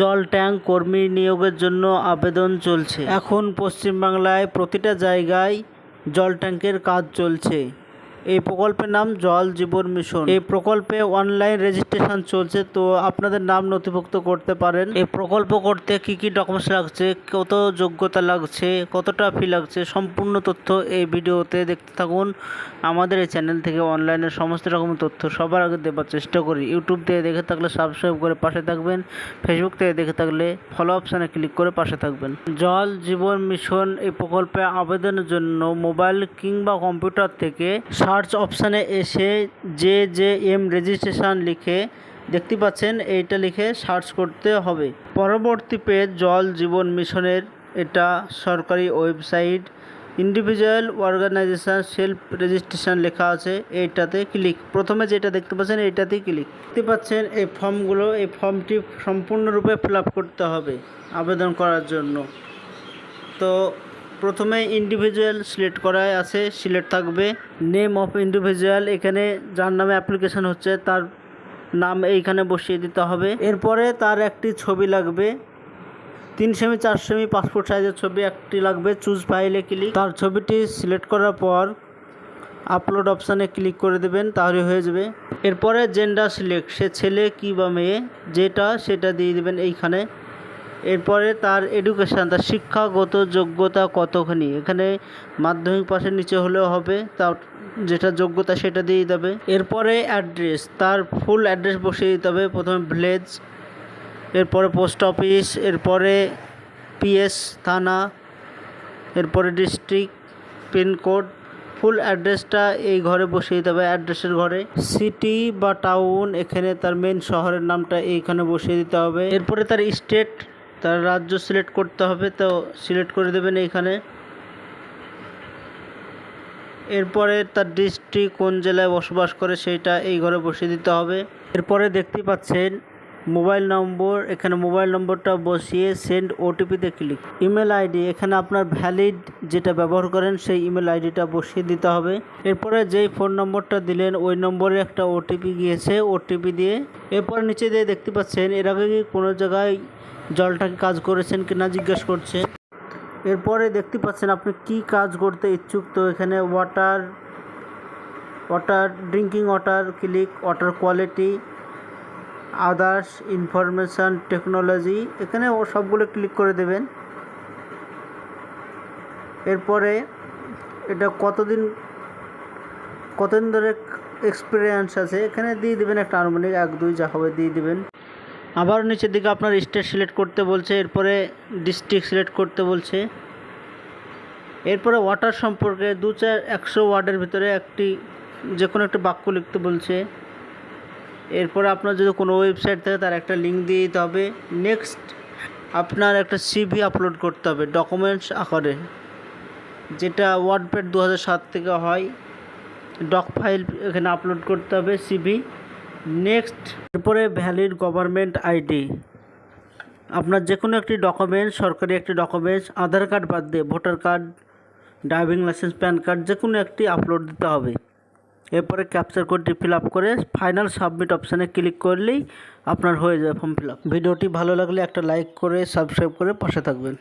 জল ট্যাঙ্ক কর্মী নিয়োগের জন্য আবেদন চলছে। এখন পশ্চিমবাংলায় প্রতিটা জায়গায় জল ট্যাঙ্কের কাজ চলছে। এই প্রকল্পের নাম জল জীবন মিশন। এই প্রকল্পে অনলাইন রেজিস্ট্রেশন চলছে, তো আপনাদের নাম নথিভুক্ত করতে পারেন। এই প্রকল্প করতে কি কি ডকুমেন্টস লাগছে, কত যোগ্যতা লাগছে, কতটা ফি লাগছে, সম্পূর্ণ তথ্য এই ভিডিওতে দেখতে থাকুন। আমাদের এই চ্যানেল থেকে অনলাইনের সমস্ত রকম তথ্য সবার আগে দেওয়ার চেষ্টা করি। ইউটিউব থেকে দেখে থাকলে সাবস্ক্রাইব করে পাশে থাকবেন ফেসবুক থেকে দেখে থাকলে ফলো অপশানে ক্লিক করে পাশে থাকবেন। জল জীবন মিশন এই প্রকল্পে আবেদনের জন্য মোবাইল কিংবা কম্পিউটার থেকে সার্চ অপশানে এসে যে যে এম রেজিস্ট্রেশন লিখে দেখতে পাচ্ছেন, এইটা লিখে সার্চ করতে হবে। পরবর্তী পেজ জল জীবন মিশনের, এটা সরকারি website. Individual organisation self registration লেখা আছে, এইটাতে ক্লিক। প্রথমে যেটা দেখতে পাচ্ছেন এইটাতেই ক্লিক। দেখতে পাচ্ছেন, এই ফর্মগুলো, এই ফর্মটি সম্পূর্ণরূপে ফিল করতে হবে আবেদন করার জন্য। তো প্রথমে ইন্ডিভিজুয়াল সিলেক্ট করায় আছে সিলেক্ট থাকবে। নেম অফ ইন্ডিভিজুয়াল এখানে যার নামে অ্যাপ্লিকেশন হচ্ছে, তার নাম এইখানে বসিয়ে দিতে হবে। এরপরে তার একটি ছবি লাগবে। তিন সেমি চার সেমি পাসপোর্ট সাইজের ছবি একটি লাগবে। চুজ ফাইলে ক্লিক তার ছবিটি সিলেক্ট করার পর আপলোড অপশানে ক্লিক করে দেবেন, তাহলে হয়ে যাবে। এরপরে জেন্ডার সিলেক্ট সে ছেলে কি বা মেয়ে, যেটা, সেটা দিয়ে দেবেন এইখানে। এরপরে তার এডুকেশান তার শিক্ষাগত যোগ্যতা কতখানি? এখানে মাধ্যমিক পাশের নিচে হলেও হবে তার যেটা যোগ্যতা সেটা দিয়ে দেবে। এরপরে অ্যাড্রেস তার ফুল অ্যাড্রেস বসিয়ে দিতে হবে, প্রথমে ভিলেজ এরপরে পোস্ট অফিস এরপরে পিএস থানা, এরপরে ডিস্ট্রিক্ট পিনকোড ফুল অ্যাড্রেসটা এই ঘরে বসিয়ে দিতে হবে অ্যাড্রেসের ঘরে। সিটি বা টাউন এখানে তার মেন শহরের নামটা এইখানে বসিয়ে দিতে হবে। এরপরে তার স্টেট তার রাজ্য সিলেক্ট করতে হবে, তো সিলেক্ট করে দেবেন এইখানে। এরপরে তার ডিস্ট্রিক্ট কোন জেলায় বসবাস করে সেইটা এই ঘরে বসিয়ে দিতে হবে। এরপরে দেখতেই পাচ্ছেন মোবাইল নম্বর, এখানে মোবাইল নম্বরটা বসিয়ে সেন্ড ওটিপিতে ক্লিক। ইমেল আইডি, এখানে আপনার ভ্যালিড যেটা ব্যবহার করেন সেই ইমেল আইডিটা বসিয়ে দিতে হবে। এরপরে যেই ফোন নম্বরটা দিলেন, ওই নম্বরে একটা ওটিপি গিয়েছে, ওটিপি দিয়ে। এরপরে নিচে দিয়ে দেখতে পাচ্ছেন, এর আগে কোনো জায়গায় জলটাকে কাজ করেছেন কিনা জিজ্ঞেস করছে। এরপরে দেখতে পাচ্ছেন আপনি কি কাজ করতে ইচ্ছুক, তো এখানে water water drinking water click water quality others information technology এখানে ও সবগুলো ক্লিক করে দেবেন। এরপরে এটা কতদিন কতদিন ধরে এক্সপিরিয়েন্স আছে, এখানে দিয়ে দেবেন একটা আনুমানিক এক দুই যা হবে দিয়ে দেবেন। আবার নিচের দিকে আপনার স্টেট সিলেক্ট করতে বলছে, এরপরে ডিস্ট্রিক্ট সিলেক্ট করতে বলছে। এরপরে ওয়াটার সম্পর্কে দু চার একশো ওয়ার্ডের ভিতরে একটি, যে কোনো একটা বাক্য লিখতে বলছে। এরপরে আপনার যদি কোনো ওয়েবসাইট থাকে, তার একটা লিঙ্ক দিয়ে দিতে হবে। নেক্সট, আপনার একটা সিভি আপলোড করতে হবে ডকুমেন্টস আকারে, যেটা ওয়ার্ডপ্যাড দু হাজার সাত থেকে হয়। ডক ফাইল এখানে আপলোড করতে হবে সিভি। নেক্সট, এরপরে ভ্যালিড গভর্নমেন্ট আইডি আপনার যে কোনো একটি ডকুমেন্টস সরকারি একটি ডকুমেন্টস আধার কার্ড বাদ দিয়ে voter card driving licence PAN card যে কোনো একটি আপলোড দিতে হবে। এরপরে ক্যাপচার কোডটি ফিল আপ করে ফাইনাল সাবমিট অপশানে ক্লিক করলেই আপনার হয়ে যাবে ফর্ম ফিল আপ ভিডিওটি ভালো লাগলে একটা লাইক করে সাবস্ক্রাইব করে পাশে থাকবেন।